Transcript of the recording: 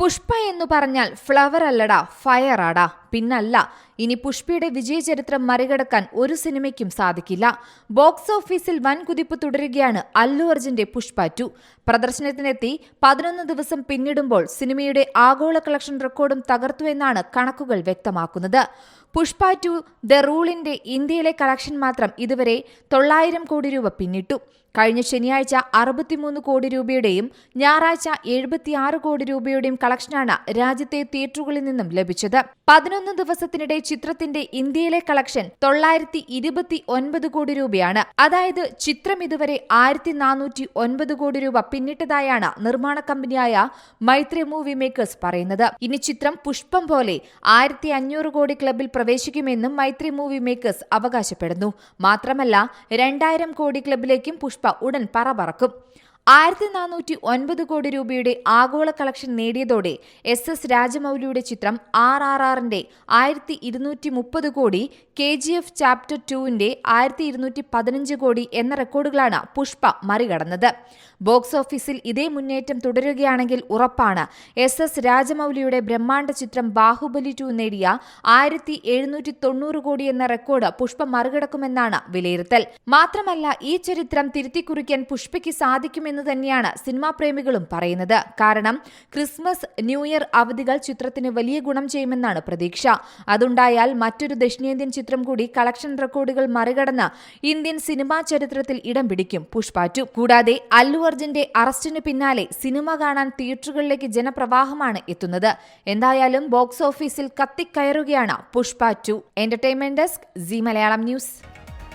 പുഷ്പ എന്ന് പറഞ്ഞാൽ ഫ്ലവർ അല്ലടാ ഫയർ ആടാ. പിന്നല്ല ഇനി പുഷ്പയുടെ വിജയചരിത്രം മറികടക്കാൻ ഒരു സിനിമയ്ക്കും സാധിക്കില്ല. ബോക്സ് ഓഫീസിൽ വൻ കുതിപ്പ് തുടരുകയാണ് അല്ലു അർജുന്റെ പുഷ്പ ടു പ്രദർശനത്തിനെത്തി പതിനൊന്ന് ദിവസം പിന്നിടുമ്പോൾ സിനിമയുടെ ആഗോള കളക്ഷൻ റെക്കോർഡും തകർത്തു എന്നാണ് കണക്കുകൾ വ്യക്തമാക്കുന്നത്. പുഷ്പ ടു ദ റൂളിന്റെ ഇന്ത്യയിലെ കളക്ഷൻ മാത്രം ഇതുവരെ തൊള്ളായിരം കോടി രൂപ പിന്നിട്ടു. കഴിഞ്ഞ ശനിയാഴ്ച അറുപത്തിമൂന്ന് കോടി രൂപയുടെയും ഞായറാഴ്ച എഴുപത്തിയാറ് കോടി രൂപയുടെയും കളക്ഷനാണ് രാജ്യത്തെ തിയേറ്ററുകളിൽ നിന്നും ലഭിച്ചത്. പതിനൊന്ന് ദിവസത്തിനിടെ ചിത്രത്തിന്റെ ഇന്ത്യയിലെ കളക്ഷൻ തൊള്ളായിരത്തി ഇരുപത്തി ഒൻപത് കോടി രൂപയാണ്. അതായത് ചിത്രം ഇതുവരെ ആയിരത്തി നാനൂറ്റി ഒൻപത് കോടി രൂപ പിന്നിട്ടതായാണ് നിർമ്മാണ കമ്പനിയായ മൈത്രി മൂവി മേക്കേഴ്സ് പറയുന്നത്. ഇനി ചിത്രം പുഷ്പം പോലെ ആയിരത്തി അഞ്ഞൂറ് കോടി ക്ലബിൽ പ്രവേശിക്കുമെന്നും മൈത്രി മൂവി മേക്കേഴ്സ് അവകാശപ്പെടുന്നു. മാത്രമല്ല രണ്ടായിരം കോടി ക്ലബിലേക്കും പുഷ്പ ഉടൻ പറ പറക്കും. ആയിരത്തി നാനൂറ്റി ഒൻപത് കോടി രൂപയുടെ ആഗോള കളക്ഷൻ നേടിയതോടെ എസ് എസ് രാജമൌലിയുടെ ചിത്രം ആർ ആർ ആറിന്റെ ആയിരത്തി ഇരുന്നൂറ്റി മുപ്പത് കോടി കെ ജി എഫ് ചാപ്റ്റർ ടുവിന്റെ ആയിരത്തി ഇരുന്നൂറ്റി പതിനഞ്ച് കോടി എന്ന റെക്കോർഡുകളാണ് പുഷ്പ മറികടന്നത്. ബോക്സ് ഓഫീസിൽ ഇതേ മുന്നേറ്റം തുടരുകയാണെങ്കിൽ ഉറപ്പാണ്. എസ് എസ് രാജമൌലിയുടെ ബ്രഹ്മാണ്ഡ ചിത്രം ബാഹുബലി ടു നേടിയ ആയിരത്തി എഴുന്നൂറ്റി തൊണ്ണൂറ് കോടി എന്ന റെക്കോർഡ് പുഷ്പ മറികടക്കുമെന്നാണ് വിലയിരുത്തൽ. മാത്രമല്ല ഈ ചരിത്രം തിരുത്തിക്കുറിക്കാൻ പുഷ്പയ്ക്ക് സാധിക്കുമെന്ന് തന്നെയാണ് സിനിമാ പ്രേമികളും പറയുന്നത്. കാരണം ക്രിസ്മസ് ന്യൂ ഇയർ അവധികൾ ചിത്രത്തിന് വലിയ ഗുണം ചെയ്യുമെന്നാണ് പ്രതീക്ഷ. അതുണ്ടായാൽ മറ്റൊരു ദക്ഷിണേന്ത്യൻ ചിത്രം കൂടി കളക്ഷൻ റെക്കോർഡുകൾ മറികടന്ന് ഇന്ത്യൻ സിനിമാ ചരിത്രത്തിൽ ഇടം പിടിക്കും പുഷ്പാറ്റു. കൂടാതെ അല്ലു അർജുന്റെ അറസ്റ്റിന് പിന്നാലെ സിനിമ കാണാൻ തിയേറ്ററുകളിലേക്ക് ജനപ്രവാഹമാണ് എത്തുന്നത്. എന്തായാലും ബോക്സ് ഓഫീസിൽ കത്തിക്കയറുകയാണ് Pushpa two entertainment desk Zee Malayalam news